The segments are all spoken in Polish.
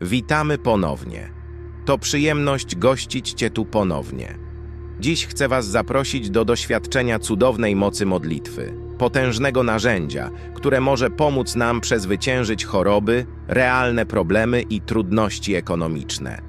Witamy ponownie. To przyjemność gościć Cię tu ponownie. Dziś chcę Was zaprosić do doświadczenia cudownej mocy modlitwy, potężnego narzędzia, które może pomóc nam przezwyciężyć choroby, realne problemy i trudności ekonomiczne.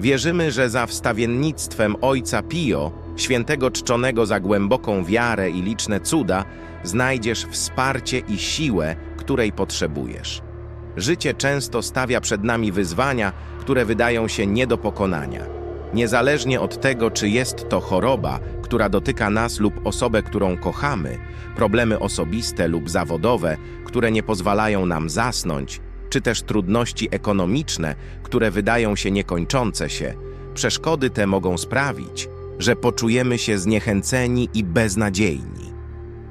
Wierzymy, że za wstawiennictwem Ojca Pio, świętego czczonego za głęboką wiarę i liczne cuda, znajdziesz wsparcie i siłę, której potrzebujesz. Życie często stawia przed nami wyzwania, które wydają się nie do pokonania. Niezależnie od tego, czy jest to choroba, która dotyka nas lub osobę, którą kochamy, problemy osobiste lub zawodowe, które nie pozwalają nam zasnąć, czy też trudności ekonomiczne, które wydają się niekończące się, przeszkody te mogą sprawić, że poczujemy się zniechęceni i beznadziejni.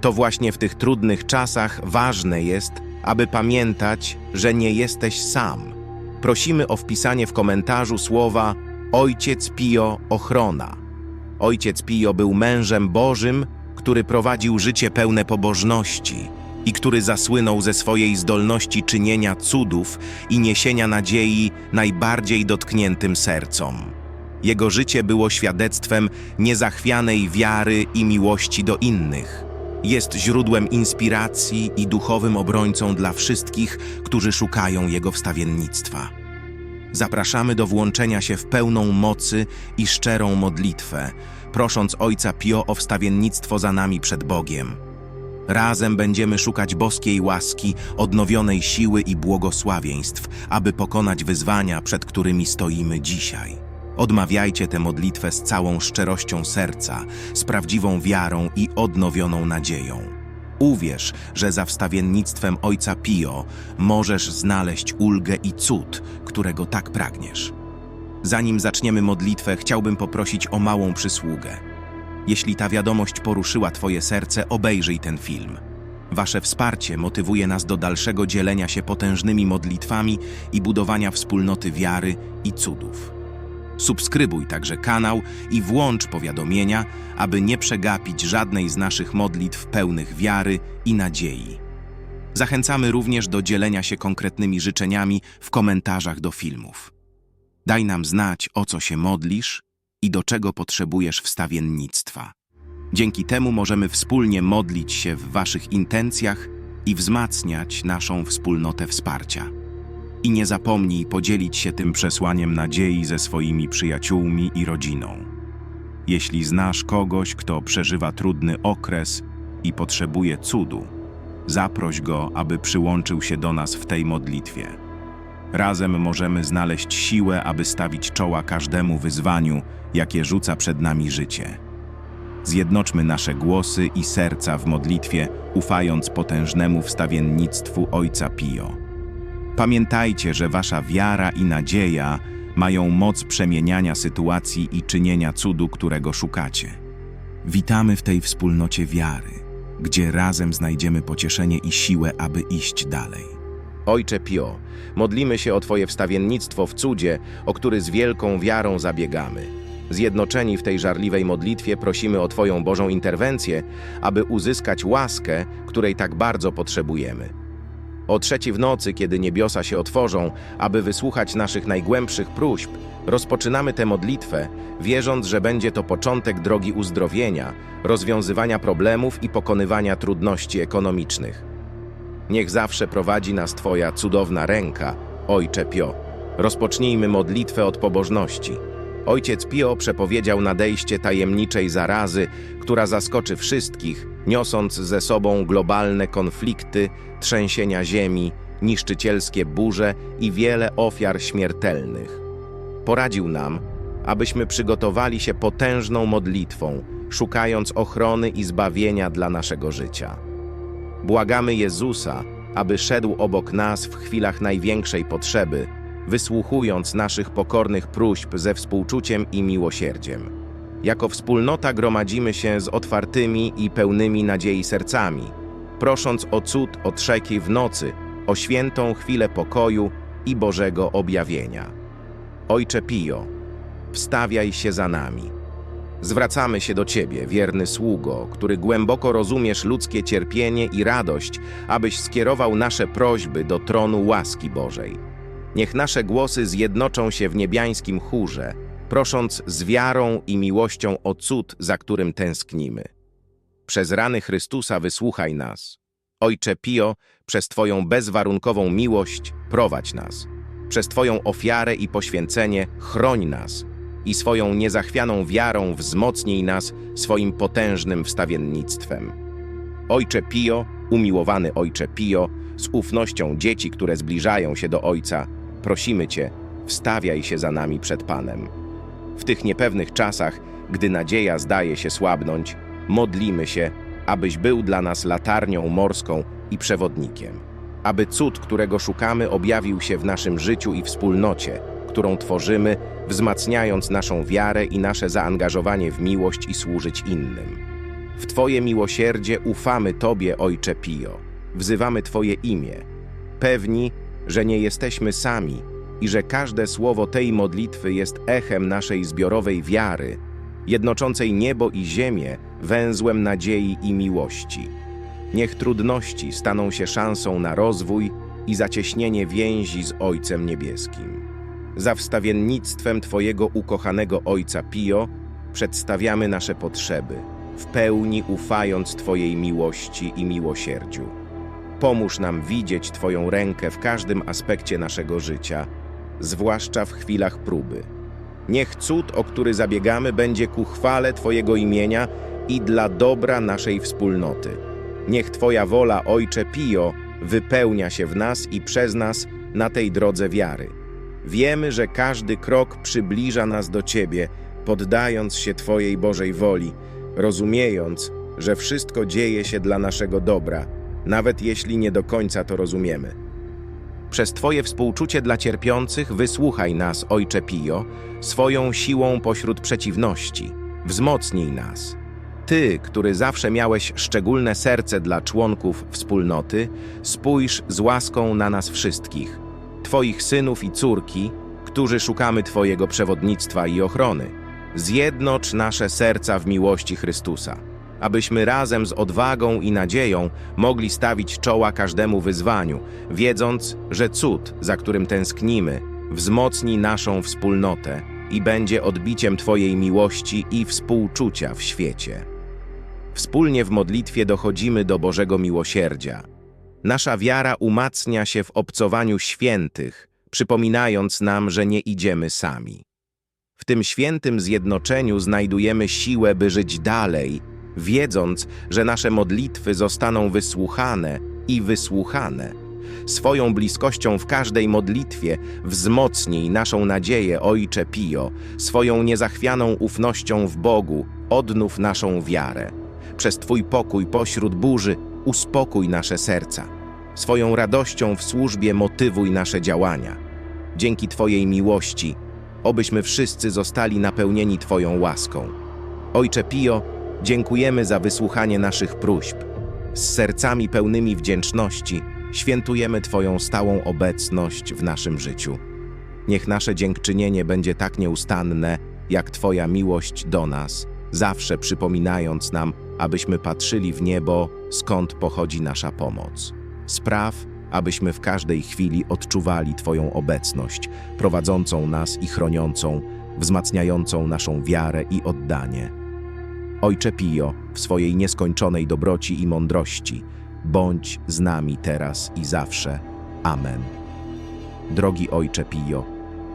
To właśnie w tych trudnych czasach ważne jest, aby pamiętać, że nie jesteś sam. Prosimy o wpisanie w komentarzu słowa Ojciec Pio ochrona. Ojciec Pio był mężem Bożym, który prowadził życie pełne pobożności i który zasłynął ze swojej zdolności czynienia cudów i niesienia nadziei najbardziej dotkniętym sercom. Jego życie było świadectwem niezachwianej wiary i miłości do innych. Jest źródłem inspiracji i duchowym obrońcą dla wszystkich, którzy szukają Jego wstawiennictwa. Zapraszamy do włączenia się w pełną mocy i szczerą modlitwę, prosząc Ojca Pio o wstawiennictwo za nami przed Bogiem. Razem będziemy szukać boskiej łaski, odnowionej siły i błogosławieństw, aby pokonać wyzwania, przed którymi stoimy dzisiaj. Odmawiajcie tę modlitwę z całą szczerością serca, z prawdziwą wiarą i odnowioną nadzieją. Uwierz, że za wstawiennictwem Ojca Pio możesz znaleźć ulgę i cud, którego tak pragniesz. Zanim zaczniemy modlitwę, chciałbym poprosić o małą przysługę. Jeśli ta wiadomość poruszyła Twoje serce, obejrzyj ten film. Wasze wsparcie motywuje nas do dalszego dzielenia się potężnymi modlitwami i budowania wspólnoty wiary i cudów. Subskrybuj także kanał i włącz powiadomienia, aby nie przegapić żadnej z naszych modlitw pełnych wiary i nadziei. Zachęcamy również do dzielenia się konkretnymi życzeniami w komentarzach do filmów. Daj nam znać, o co się modlisz i do czego potrzebujesz wstawiennictwa. Dzięki temu możemy wspólnie modlić się w Waszych intencjach i wzmacniać naszą wspólnotę wsparcia. I nie zapomnij podzielić się tym przesłaniem nadziei ze swoimi przyjaciółmi i rodziną. Jeśli znasz kogoś, kto przeżywa trudny okres i potrzebuje cudu, zaproś go, aby przyłączył się do nas w tej modlitwie. Razem możemy znaleźć siłę, aby stawić czoła każdemu wyzwaniu, jakie rzuca przed nami życie. Zjednoczmy nasze głosy i serca w modlitwie, ufając potężnemu wstawiennictwu Ojca Pio. Pamiętajcie, że wasza wiara i nadzieja mają moc przemieniania sytuacji i czynienia cudu, którego szukacie. Witamy w tej wspólnocie wiary, gdzie razem znajdziemy pocieszenie i siłę, aby iść dalej. Ojcze Pio, modlimy się o Twoje wstawiennictwo w cudzie, o który z wielką wiarą zabiegamy. Zjednoczeni w tej żarliwej modlitwie prosimy o Twoją Bożą interwencję, aby uzyskać łaskę, której tak bardzo potrzebujemy. O trzeci w nocy, kiedy niebiosa się otworzą, aby wysłuchać naszych najgłębszych próśb, rozpoczynamy tę modlitwę, wierząc, że będzie to początek drogi uzdrowienia, rozwiązywania problemów i pokonywania trudności ekonomicznych. Niech zawsze prowadzi nas Twoja cudowna ręka, Ojcze Pio. Rozpocznijmy modlitwę od pobożności. Ojciec Pio przepowiedział nadejście tajemniczej zarazy, która zaskoczy wszystkich, niosąc ze sobą globalne konflikty, trzęsienia ziemi, niszczycielskie burze i wiele ofiar śmiertelnych. Poradził nam, abyśmy przygotowali się potężną modlitwą, szukając ochrony i zbawienia dla naszego życia. Błagamy Jezusa, aby szedł obok nas w chwilach największej potrzeby, wysłuchując naszych pokornych próśb ze współczuciem i miłosierdziem. Jako wspólnota gromadzimy się z otwartymi i pełnymi nadziei sercami, prosząc o cud otrzeki w nocy, o świętą chwilę pokoju i Bożego objawienia. Ojcze Pio, wstawiaj się za nami. Zwracamy się do Ciebie, wierny sługo, który głęboko rozumiesz ludzkie cierpienie i radość, abyś skierował nasze prośby do tronu łaski Bożej. Niech nasze głosy zjednoczą się w niebiańskim chórze, prosząc z wiarą i miłością o cud, za którym tęsknimy. Przez rany Chrystusa wysłuchaj nas. Ojcze Pio, przez Twoją bezwarunkową miłość prowadź nas. Przez Twoją ofiarę i poświęcenie chroń nas i swoją niezachwianą wiarą wzmocnij nas swoim potężnym wstawiennictwem. Ojcze Pio, umiłowany Ojcze Pio, z ufnością dzieci, które zbliżają się do Ojca, prosimy Cię, wstawiaj się za nami przed Panem. W tych niepewnych czasach, gdy nadzieja zdaje się słabnąć, modlimy się, abyś był dla nas latarnią morską i przewodnikiem. Aby cud, którego szukamy, objawił się w naszym życiu i wspólnocie, którą tworzymy, wzmacniając naszą wiarę i nasze zaangażowanie w miłość i służyć innym. W Twoje miłosierdzie ufamy Tobie, Ojcze Pio. Wzywamy Twoje imię, pewni, że nie jesteśmy sami i że każde słowo tej modlitwy jest echem naszej zbiorowej wiary, jednoczącej niebo i ziemię węzłem nadziei i miłości. Niech trudności staną się szansą na rozwój i zacieśnienie więzi z Ojcem Niebieskim. Za wstawiennictwem Twojego ukochanego Ojca Pio przedstawiamy nasze potrzeby, w pełni ufając Twojej miłości i miłosierdziu. Pomóż nam widzieć Twoją rękę w każdym aspekcie naszego życia, zwłaszcza w chwilach próby. Niech cud, o który zabiegamy, będzie ku chwale Twojego imienia i dla dobra naszej wspólnoty. Niech Twoja wola, Ojcze Pio, wypełnia się w nas i przez nas na tej drodze wiary. Wiemy, że każdy krok przybliża nas do Ciebie, poddając się Twojej Bożej woli, rozumiejąc, że wszystko dzieje się dla naszego dobra, nawet jeśli nie do końca to rozumiemy. Przez Twoje współczucie dla cierpiących wysłuchaj nas, Ojcze Pio, swoją siłą pośród przeciwności. Wzmocnij nas. Ty, który zawsze miałeś szczególne serce dla członków wspólnoty, spójrz z łaską na nas wszystkich, Twoich synów i córki, którzy szukamy Twojego przewodnictwa i ochrony. Zjednocz nasze serca w miłości Chrystusa, abyśmy razem z odwagą i nadzieją mogli stawić czoła każdemu wyzwaniu, wiedząc, że cud, za którym tęsknimy, wzmocni naszą wspólnotę i będzie odbiciem Twojej miłości i współczucia w świecie. Wspólnie w modlitwie dochodzimy do Bożego miłosierdzia. Nasza wiara umacnia się w obcowaniu świętych, przypominając nam, że nie idziemy sami. W tym świętym zjednoczeniu znajdujemy siłę, by żyć dalej, wiedząc, że nasze modlitwy zostaną wysłuchane i wysłuchane. Swoją bliskością w każdej modlitwie wzmocnij naszą nadzieję, Ojcze Pio, swoją niezachwianą ufnością w Bogu, odnów naszą wiarę. Przez Twój pokój pośród burzy uspokój nasze serca. Swoją radością w służbie motywuj nasze działania. Dzięki Twojej miłości, obyśmy wszyscy zostali napełnieni Twoją łaską. Ojcze Pio, dziękujemy za wysłuchanie naszych próśb. Z sercami pełnymi wdzięczności świętujemy Twoją stałą obecność w naszym życiu. Niech nasze dziękczynienie będzie tak nieustanne, jak Twoja miłość do nas, zawsze przypominając nam, abyśmy patrzyli w niebo, skąd pochodzi nasza pomoc. Spraw, abyśmy w każdej chwili odczuwali Twoją obecność, prowadzącą nas i chroniącą, wzmacniającą naszą wiarę i oddanie. Ojcze Pio, w swojej nieskończonej dobroci i mądrości, bądź z nami teraz i zawsze. Amen. Drogi Ojcze Pio,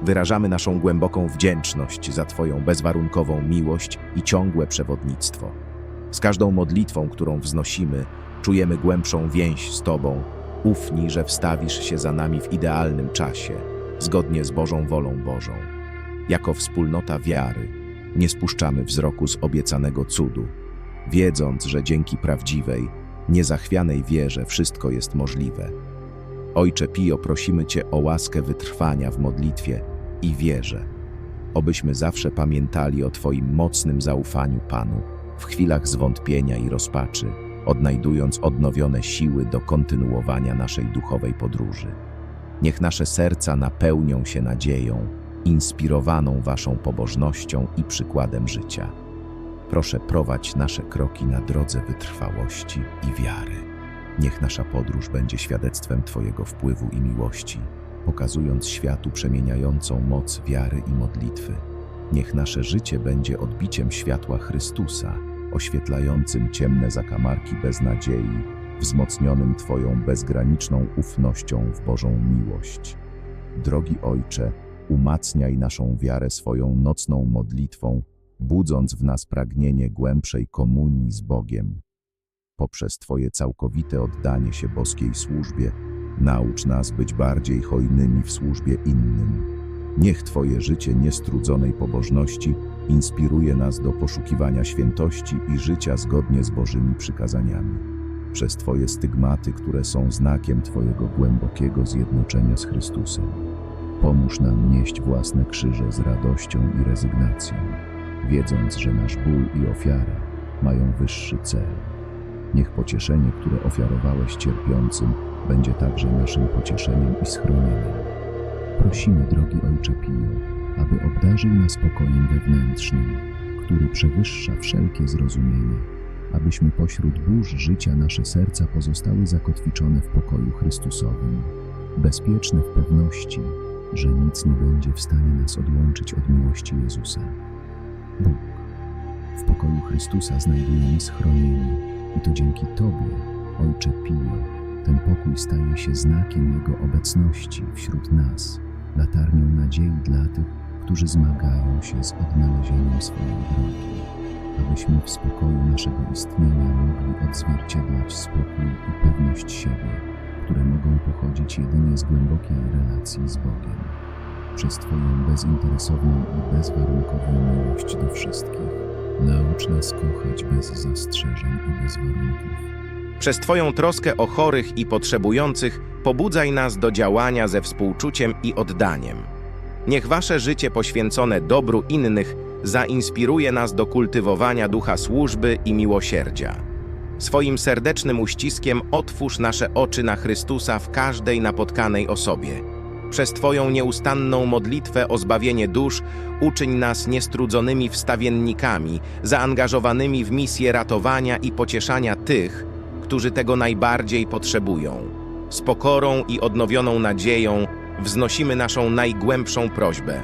wyrażamy naszą głęboką wdzięczność za Twoją bezwarunkową miłość i ciągłe przewodnictwo. Z każdą modlitwą, którą wznosimy, czujemy głębszą więź z Tobą, ufni, że wstawisz się za nami w idealnym czasie, zgodnie z Bożą wolą Bożą. Jako wspólnota wiary nie spuszczamy wzroku z obiecanego cudu, wiedząc, że dzięki prawdziwej, niezachwianej wierze wszystko jest możliwe. Ojcze Pio, prosimy Cię o łaskę wytrwania w modlitwie i wierze, obyśmy zawsze pamiętali o Twoim mocnym zaufaniu Panu w chwilach zwątpienia i rozpaczy, odnajdując odnowione siły do kontynuowania naszej duchowej podróży. Niech nasze serca napełnią się nadzieją, inspirowaną Waszą pobożnością i przykładem życia. Proszę prowadź nasze kroki na drodze wytrwałości i wiary. Niech nasza podróż będzie świadectwem Twojego wpływu i miłości, pokazując światu przemieniającą moc wiary i modlitwy. Niech nasze życie będzie odbiciem światła Chrystusa, oświetlającym ciemne zakamarki beznadziei, wzmocnionym Twoją bezgraniczną ufnością w Bożą miłość. Drogi Ojcze, umacniaj naszą wiarę swoją nocną modlitwą, budząc w nas pragnienie głębszej komunii z Bogiem. Poprzez Twoje całkowite oddanie się boskiej służbie, naucz nas być bardziej hojnymi w służbie innym. Niech Twoje życie niestrudzonej pobożności inspiruje nas do poszukiwania świętości i życia zgodnie z Bożymi przykazaniami. Przez Twoje stygmaty, które są znakiem Twojego głębokiego zjednoczenia z Chrystusem. Pomóż nam nieść własne krzyże z radością i rezygnacją, wiedząc, że nasz ból i ofiara mają wyższy cel. Niech pocieszenie, które ofiarowałeś cierpiącym, będzie także naszym pocieszeniem i schronieniem. Prosimy, drogi Ojcze Pio, aby obdarzył nas pokojem wewnętrznym, który przewyższa wszelkie zrozumienie, abyśmy pośród burz życia nasze serca pozostały zakotwiczone w pokoju Chrystusowym, bezpieczne w pewności, że nic nie będzie w stanie nas odłączyć od miłości Jezusa. Bóg. W pokoju Chrystusa znajdujemy schronienie i to dzięki Tobie, Ojcze Pio, ten pokój staje się znakiem Jego obecności wśród nas, latarnią nadziei dla tych, którzy zmagają się z odnalezieniem swojej drogi, abyśmy w spokoju naszego istnienia mogli odzwierciedlać spokój i pewność siebie, które mogą pochodzić jedynie z głębokiej relacji z Bogiem. Przez Twoją bezinteresowną i bezwarunkową miłość do wszystkich, naucz nas kochać bez zastrzeżeń i bez warunków. Przez Twoją troskę o chorych i potrzebujących pobudzaj nas do działania ze współczuciem i oddaniem. Niech Wasze życie poświęcone dobru innych zainspiruje nas do kultywowania ducha służby i miłosierdzia. Swoim serdecznym uściskiem otwórz nasze oczy na Chrystusa w każdej napotkanej osobie. Przez Twoją nieustanną modlitwę o zbawienie dusz uczyń nas niestrudzonymi wstawiennikami, zaangażowanymi w misję ratowania i pocieszania tych, którzy tego najbardziej potrzebują. Z pokorą i odnowioną nadzieją wznosimy naszą najgłębszą prośbę.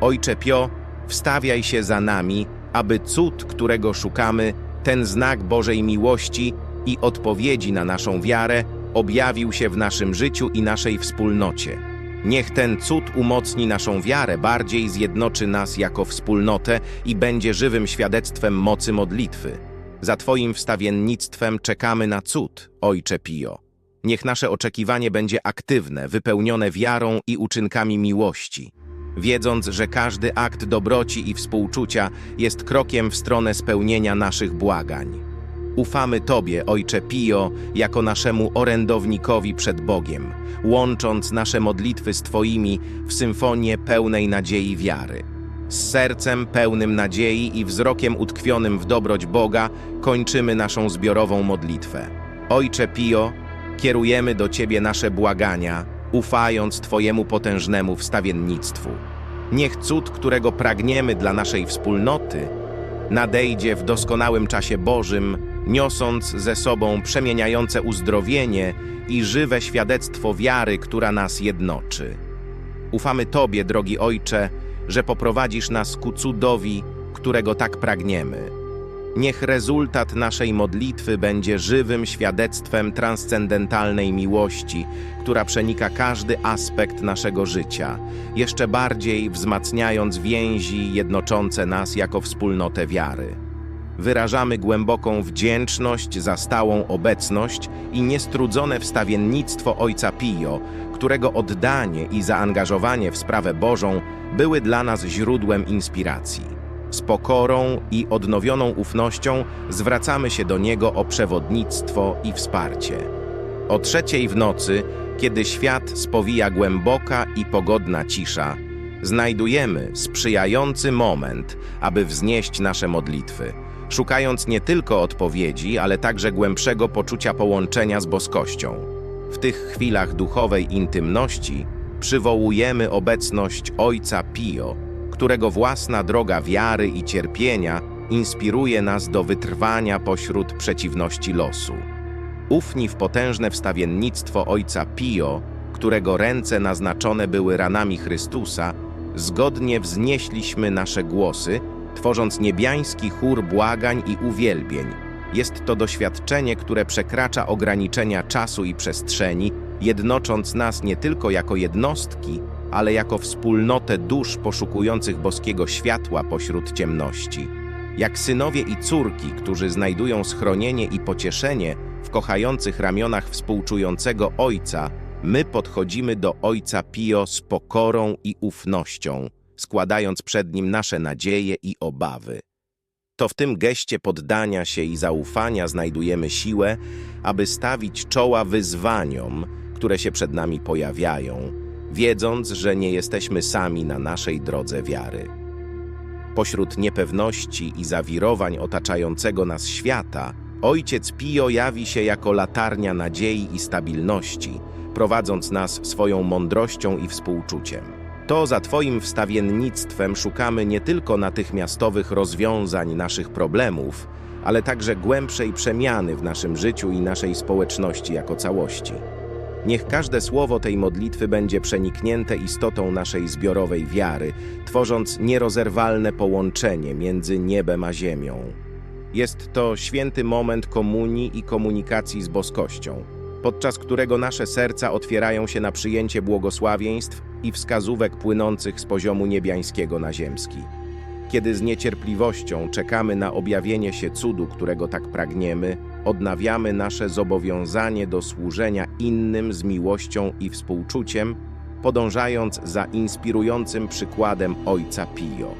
Ojcze Pio, wstawiaj się za nami, aby cud, którego szukamy, ten znak Bożej miłości i odpowiedzi na naszą wiarę, objawił się w naszym życiu i naszej wspólnocie. Niech ten cud umocni naszą wiarę, bardziej zjednoczy nas jako wspólnotę i będzie żywym świadectwem mocy modlitwy. Za Twoim wstawiennictwem czekamy na cud, Ojcze Pio. Niech nasze oczekiwanie będzie aktywne, wypełnione wiarą i uczynkami miłości, wiedząc, że każdy akt dobroci i współczucia jest krokiem w stronę spełnienia naszych błagań. Ufamy Tobie, Ojcze Pio, jako naszemu orędownikowi przed Bogiem, łącząc nasze modlitwy z Twoimi w symfonię pełnej nadziei wiary. Z sercem pełnym nadziei i wzrokiem utkwionym w dobroć Boga kończymy naszą zbiorową modlitwę. Ojcze Pio, kierujemy do Ciebie nasze błagania, ufając Twojemu potężnemu wstawiennictwu. Niech cud, którego pragniemy dla naszej wspólnoty, nadejdzie w doskonałym czasie Bożym, niosąc ze sobą przemieniające uzdrowienie i żywe świadectwo wiary, która nas jednoczy. Ufamy Tobie, drogi Ojcze, że poprowadzisz nas ku cudowi, którego tak pragniemy. Niech rezultat naszej modlitwy będzie żywym świadectwem transcendentalnej miłości, która przenika każdy aspekt naszego życia, jeszcze bardziej wzmacniając więzi jednoczące nas jako wspólnotę wiary. Wyrażamy głęboką wdzięczność za stałą obecność i niestrudzone wstawiennictwo Ojca Pio, którego oddanie i zaangażowanie w sprawę Bożą były dla nas źródłem inspiracji. Z pokorą i odnowioną ufnością zwracamy się do Niego o przewodnictwo i wsparcie. O trzeciej w nocy, kiedy świat spowija głęboka i pogodna cisza, znajdujemy sprzyjający moment, aby wznieść nasze modlitwy, szukając nie tylko odpowiedzi, ale także głębszego poczucia połączenia z boskością. W tych chwilach duchowej intymności przywołujemy obecność Ojca Pio, którego własna droga wiary i cierpienia inspiruje nas do wytrwania pośród przeciwności losu. Ufni w potężne wstawiennictwo Ojca Pio, którego ręce naznaczone były ranami Chrystusa, zgodnie wznieśliśmy nasze głosy, tworząc niebiański chór błagań i uwielbień. Jest to doświadczenie, które przekracza ograniczenia czasu i przestrzeni, jednocząc nas nie tylko jako jednostki, ale jako wspólnotę dusz poszukujących boskiego światła pośród ciemności. Jak synowie i córki, którzy znajdują schronienie i pocieszenie w kochających ramionach współczującego Ojca, my podchodzimy do Ojca Pio z pokorą i ufnością, składając przed Nim nasze nadzieje i obawy. To w tym geście poddania się i zaufania znajdujemy siłę, aby stawić czoła wyzwaniom, które się przed nami pojawiają, wiedząc, że nie jesteśmy sami na naszej drodze wiary. Pośród niepewności i zawirowań otaczającego nas świata, Ojciec Pio jawi się jako latarnia nadziei i stabilności, prowadząc nas swoją mądrością i współczuciem. To za Twoim wstawiennictwem szukamy nie tylko natychmiastowych rozwiązań naszych problemów, ale także głębszej przemiany w naszym życiu i naszej społeczności jako całości. Niech każde słowo tej modlitwy będzie przeniknięte istotą naszej zbiorowej wiary, tworząc nierozerwalne połączenie między niebem a ziemią. Jest to święty moment komunii i komunikacji z boskością, podczas którego nasze serca otwierają się na przyjęcie błogosławieństw i wskazówek płynących z poziomu niebiańskiego na ziemski. Kiedy z niecierpliwością czekamy na objawienie się cudu, którego tak pragniemy, odnawiamy nasze zobowiązanie do służenia innym z miłością i współczuciem, podążając za inspirującym przykładem Ojca Pio.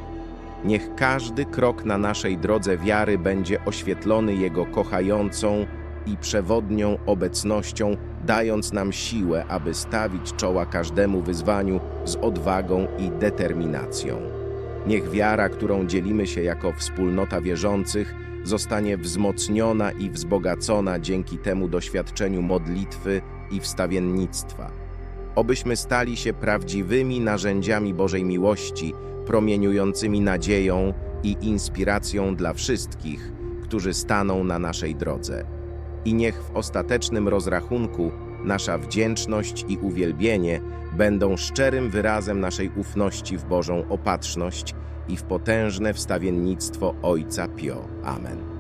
Niech każdy krok na naszej drodze wiary będzie oświetlony Jego kochającą i przewodnią obecnością, dając nam siłę, aby stawić czoła każdemu wyzwaniu z odwagą i determinacją. Niech wiara, którą dzielimy się jako wspólnota wierzących, zostanie wzmocniona i wzbogacona dzięki temu doświadczeniu modlitwy i wstawiennictwa. Obyśmy stali się prawdziwymi narzędziami Bożej miłości, promieniującymi nadzieją i inspiracją dla wszystkich, którzy staną na naszej drodze. I niech w ostatecznym rozrachunku nasza wdzięczność i uwielbienie będą szczerym wyrazem naszej ufności w Bożą opatrzność i w potężne wstawiennictwo Ojca Pio. Amen.